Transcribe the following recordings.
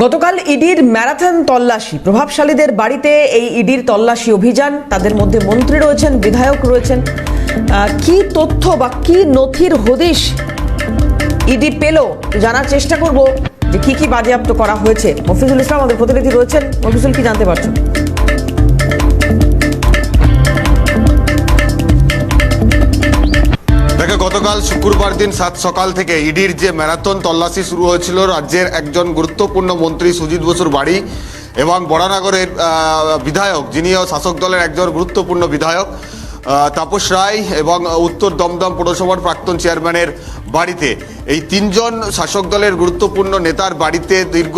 গতকাল ইডির ম্যারাথন তল্লাশি। প্রভাবশালীদের বাড়িতে এই ইডির তল্লাশি অভিযান, তাদের মধ্যে মন্ত্রী রয়েছেন, বিধায়ক রয়েছেন। কি তথ্য বা কি নথির হদিশ ইডি পেল? জানার চেষ্টা করব যে কি কি বাজেয়াপ্ত করা হয়েছে। মফিজুল ইসলাম আমাদের প্রতিনিধি রয়েছেন। মফিজুল, কি জানতে পারছেন? গতকাল শুক্রবার দিন সাত সকাল থেকে ইডির যে ম্যারাথন তল্লাশি শুরু হয়েছিল, রাজ্যের একজন গুরুত্বপূর্ণ মন্ত্রী সুজিত বসুর বাড়ি এবং বড়ানগরের বিধায়ক, যিনিও শাসক দলের একজন গুরুত্বপূর্ণ বিধায়ক। তাপস রায় এবং উত্তর দমদম পৌরসভার প্রাক্তন চেয়ারম্যানের বাড়িতে। এই তিনজন শাসক দলের গুরুত্বপূর্ণ নেতার বাড়িতে দীর্ঘ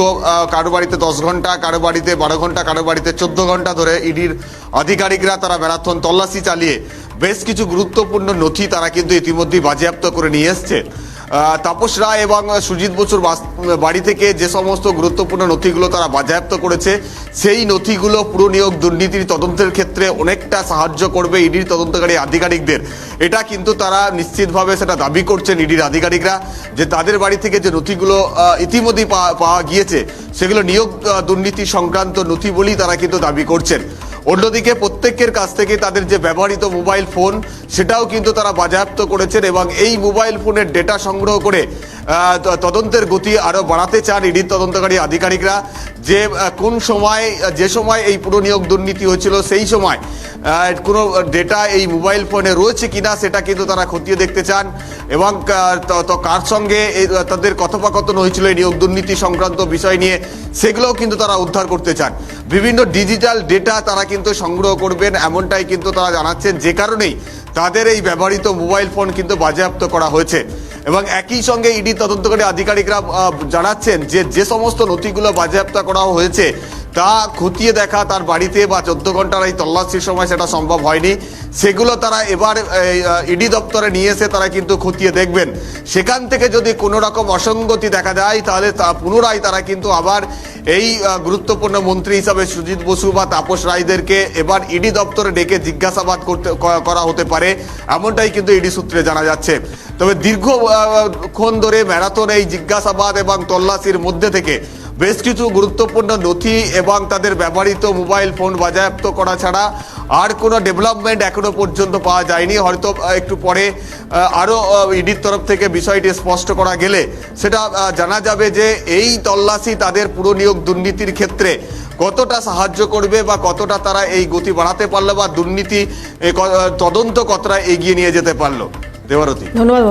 কারও বাড়িতে দশ ঘণ্টা, কারও বাড়িতে বারো ঘণ্টা, কারও বাড়িতে চোদ্দ ঘণ্টা ধরে ইডির আধিকারিকরা তারা ম্যারাথন তল্লাশি চালিয়ে বেশ কিছু গুরুত্বপূর্ণ নথি তারা কিন্তু ইতিমধ্যেই বাজেয়াপ্ত করে নিয়ে এসছে। তাপস রায় এবং সুজিত বসুর বাস- বাড়ি থেকে যে সমস্ত গুরুত্বপূর্ণ নথিগুলো তারা বাজেয়াপ্ত করেছে, সেই নথিগুলো পুরো নিয়োগ দুর্নীতির তদন্তের ক্ষেত্রে অনেকটা সাহায্য করবে ইডির তদন্তকারী আধিকারিকদের। এটা কিন্তু তারা নিশ্চিতভাবে সেটা দাবি করছেন ইডির আধিকারিকরা, যে তাদের বাড়ি থেকে যে নথিগুলো ইতিমধ্যেই পাওয়া গিয়েছে, সেগুলো নিয়োগ দুর্নীতি সংক্রান্ত নথি বলেই তারা কিন্তু দাবি করছেন। অন্যদিকে প্রত্যেকের কাছ থেকে তাদের যে ব্যবহৃত মোবাইল ফোন, সেটাও কিন্তু তারা বাজেয়াপ্ত করেছেন এবং এই মোবাইল ফোনের ডেটা সংগ্রহ করে তদন্তের গতি আরও বাড়াতে চান ইডির তদন্তকারী আধিকারিকরা। যে কোন সময় যে সময় এই পুরো নিয়োগ দুর্নীতি হয়েছিল, সেই সময় কোনো ডেটা এই মোবাইল ফোনে রয়েছে কিনা, সেটা কিন্তু তারা খতিয়ে দেখতে চান। এবং তো কার সঙ্গে তাদের কথোপকথন হয়েছিল এই নিয়োগ দুর্নীতি সংক্রান্ত বিষয় নিয়ে, সেগুলোও কিন্তু তারা উদ্ধার করতে চান। বিভিন্ন ডিজিটাল ডেটা তারা কিন্তু সংগ্রহ করবেন, এমনটাই কিন্তু তারা জানাচ্ছেন। যে কারণেই তাদের এই ব্যবহৃত মোবাইল ফোন কিন্তু বাজেয়াপ্ত করা হয়েছে। এবং একই সঙ্গে ইডি তদন্তকারী আধিকারিকরা জানাচ্ছেন যে যে সমস্ত নথিগুলো বাজেয়াপ্ত করা হয়েছে, তা খতিয়ে দেখা তার বাড়িতে বা চোদ্দ ঘণ্টার এই তল্লাশির সময় সেটা সম্ভব হয়নি। সেগুলো তারা এবার ইডি দপ্তরে নিয়ে এসে তারা কিন্তু খতিয়ে দেখবেন। সেখান থেকে যদি কোনো রকম অসঙ্গতি দেখা যায়, তাহলে তা পুনরায় তারা কিন্তু আবার এই গুরুত্বপূর্ণ মন্ত্রী হিসাবে সুজিত বসু বা তাপস রায়দেরকে এবার ইডি দপ্তরে ডেকে জিজ্ঞাসাবাদ করতে করা হতে পারে, এমনটাই কিন্তু ইডি সূত্রে জানা যাচ্ছে। তবে দীর্ঘক্ষণ ধরে ম্যারাথন এই জিজ্ঞাসাবাদ এবং তল্লাশির মধ্যে থেকে বেশ কিছু গুরুত্বপূর্ণ নথি এবং তাদের ব্যবহৃত মোবাইল ফোন বাজেয়াপ্ত করা ছাড়া আর কোনো ডেভেলপমেন্ট এখনও পর্যন্ত পাওয়া যায়নি। হয়তো একটু পরে আরও ইডির তরফ থেকে বিষয়টি স্পষ্ট করা গেলে সেটা জানা যাবে যে এই তল্লাশি তাদের পুরো নিয়োগ দুর্নীতির ক্ষেত্রে কতটা সাহায্য করবে বা কতটা তারা এই গতি বাড়াতে পারল বা দুর্নীতি তদন্ত কতটা এগিয়ে নিয়ে যেতে পারল। দেবারতী। ধন্যবাদ